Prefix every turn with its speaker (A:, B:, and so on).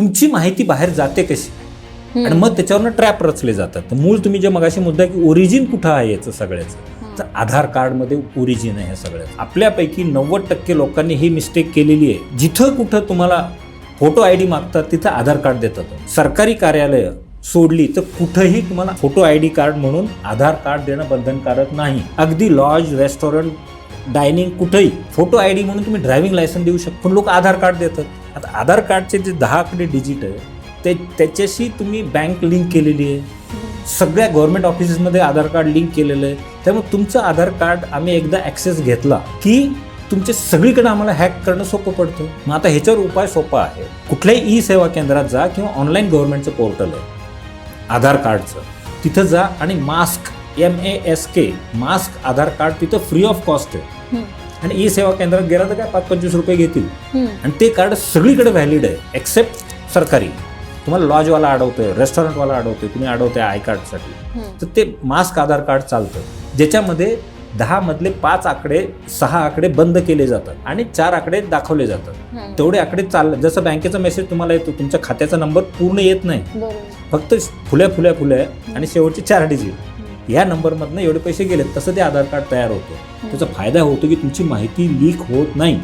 A: तुमची माहिती बाहेर जाते कशी? आणि मग त्याच्यावरनं ट्रॅप रचले जातात. तर मूळ तुम्ही जे मगाशी मुद्दा की ओरिजिन कुठं आहे याचं सगळ्याचं? तर आधार कार्डमध्ये ओरिजिन आहे सगळ्याचं. आपल्यापैकी नव्वद टक्के लोकांनी ही मिस्टेक केलेली आहे. जिथं कुठं तुम्हाला फोटो आय डी मागतात तिथं आधार कार्ड देतात. सरकारी कार्यालय सोडली तर कुठंही तुम्हाला फोटो आय डी कार्ड म्हणून आधार कार्ड देणं बंधनकारक नाही. अगदी लॉज रेस्टॉरंट डायनिंग कुठंही फोटो आय डी म्हणून तुम्ही ड्रायव्हिंग लायसन देऊ शकता. पण लोक आधार कार्ड देतात. आता आधार कार्डचे जे दहा आकडे डिजिट आहे ते त्याच्याशी तुम्ही बँक लिंक केलेली आहे. सगळ्या गव्हर्नमेंट ऑफिसेसमध्ये आधार कार्ड लिंक केलेलं आहे. त्यामुळे तुमचं आधार कार्ड आम्ही एकदा ॲक्सेस घेतला की तुमचे सगळीकडे आम्हाला हॅक करणं सोपं पडतं. मग आता ह्याच्यावर उपाय सोपा आहे. कुठल्याही ई सेवा केंद्रात जा किंवा ऑनलाईन गव्हर्नमेंटचं पोर्टल आहे. आधार कार्डचं तिथं जा आणि mask M A S K mask Aadhaar card तिथं फ्री ऑफ कॉस्ट आहे. आणि ई सेवा केंद्रात गेला तर काय पाच पंचवीस रुपये घेतील. आणि ते कार्ड सगळीकडे व्हॅलिड आहे एक्सेप्ट सरकारी. तुम्हाला लॉजवाला अडवतोय रेस्टॉरंटवाला अडवतोय तुम्ही अडवतोय आय कार्डसाठी. तर ते मास्क आधार कार्ड चालतं. ज्याच्यामध्ये दहा मधले पाच आकडे सहा आकडे बंद केले जातात आणि चार आकडे दाखवले जातात. तेवढे आकडे चाल जसं बँकेचा मेसेज तुम्हाला येतो तुमच्या खात्याचा नंबर पूर्ण येत नाही. फक्त फुल्या फुल्या फुल्या आणि शेवटचे चार डिजिट या नंबरमधनं एवढे पैसे गेलेत तसं ते आधार कार्ड तयार होतं. त्याचा फायदा होतो की तुमची माहिती लीक होत नाही.